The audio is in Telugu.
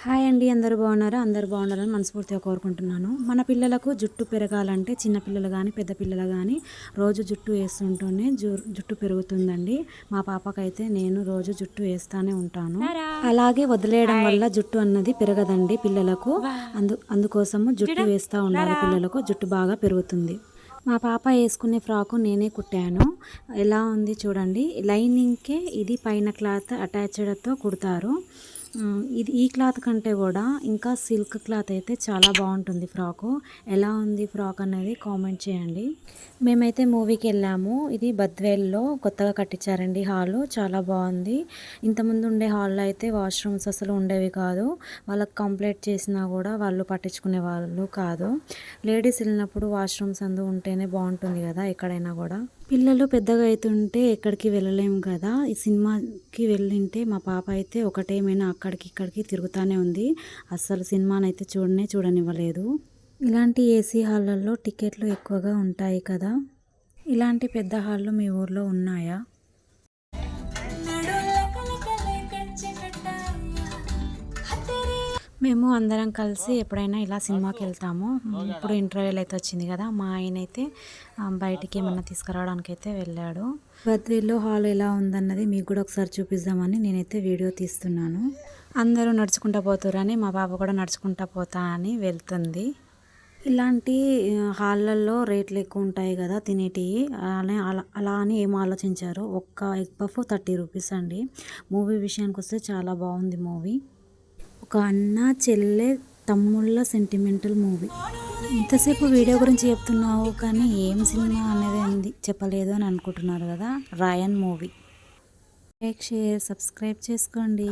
హాయ్ అండి అందరు బాగున్నారా? అందరు బాగున్నారని మనస్ఫూర్తిగా కోరుకుంటున్నాను. మన పిల్లలకు జుట్టు పెరగాలంటే చిన్న పిల్లలు కానీ పెద్ద పిల్లలు కానీ రోజు జుట్టు వేస్తుంటూనే జు- జుట్టు పెరుగుతుందండి. మా పాపకైతే నేను రోజు జుట్టు వేస్తానే ఉంటాను. అలాగే వదిలేయడం వల్ల జుట్టు అన్నది పెరగదండి పిల్లలకు. అందు అందుకోసము జుట్టు వేస్తూ ఉండాలి పిల్లలకు జుట్టు బాగా పెరుగుతుంది. మా పాప వేసుకునే ఫ్రాకు నేనే కుట్టాను. ఎలా ఉంది చూడండి లైనింగ్కే ఇది పైన క్లాత్ అటాచ్డ్తో కుడతారు. ఇది ఈ క్లాత్ కంటే కూడా ఇంకా సిల్క్ క్లాత్ అయితే చాలా బాగుంటుంది ఫ్రాకు. ఎలా ఉంది ఫ్రాక్ అనేది కామెంట్ చేయండి. మేమైతే మూవీకి వెళ్ళాము. ఇది బద్వేల్లో కొత్తగా కట్టించారండి హాల్. చాలా బాగుంది. ఇంతకుముందు ఉండే హాల్లో అయితే వాష్రూమ్స్ అసలు ఉండేవి కాదు. వాళ్ళకి కంప్లైంట్ చేసినా కూడా వాళ్ళు పట్టించుకునే వాళ్ళు కాదు. లేడీస్ వెళ్ళినప్పుడు వాష్రూమ్స్ అందు ఉంటేనే బాగుంటుంది కదా ఎక్కడైనా కూడా. పిల్లలు పెద్దగా అవుతుంటే ఎక్కడికి వెళ్ళలేము కదా. ఈ సినిమాకి వెళ్ళింటే మా పాప అయితే ఒకటేమైనా అక్కడికి ఇక్కడికి తిరుగుతూనే ఉంది. అస్సలు సినిమానైతే చూడనే చూడనివ్వలేదు. ఇలాంటి ఏసీ హాళ్ళల్లో టికెట్లు ఎక్కువగా ఉంటాయి కదా. ఇలాంటి పెద్ద హాళ్ళు మీ ఊర్లో ఉన్నాయా? మేము అందరం కలిసి ఎప్పుడైనా ఇలా సినిమాకి వెళ్తాము. ఇప్పుడు ఇంటర్వ్యూల్ అయితే వచ్చింది కదా మా ఆయన అయితే బయటికి ఏమన్నా తీసుకురావడానికి అయితే వెళ్ళాడు. బద్రీలో హాల్ ఎలా ఉందన్నది మీకు కూడా ఒకసారి చూపిద్దామని నేనైతే వీడియో తీస్తున్నాను. అందరూ నడుచుకుంటా పోతురని మా పాప కూడా నడుచుకుంటా పోతా అని వెళ్తుంది. ఇలాంటి హాళ్ళల్లో రేట్లు ఎక్కువ ఉంటాయి కదా తినేటివి అలానే అలా అలా అని ఏం ఆలోచించారు? ఒక్క ఎగ్ పఫ్ థర్టీ రూపీస్ అండి. మూవీ విషయానికి వస్తే చాలా బాగుంది మూవీ. ఒక అన్న చెల్లె తమ్ముళ్ళ సెంటిమెంటల్ మూవీ ఇంతసేపు వీడియో గురించి చెప్తున్నావు కానీ ఏం సినిమా అనేది ఏంది? చెప్పలేదు అని అనుకుంటున్నారు కదా? Raayan movie like share subscribe చేసుకోండి.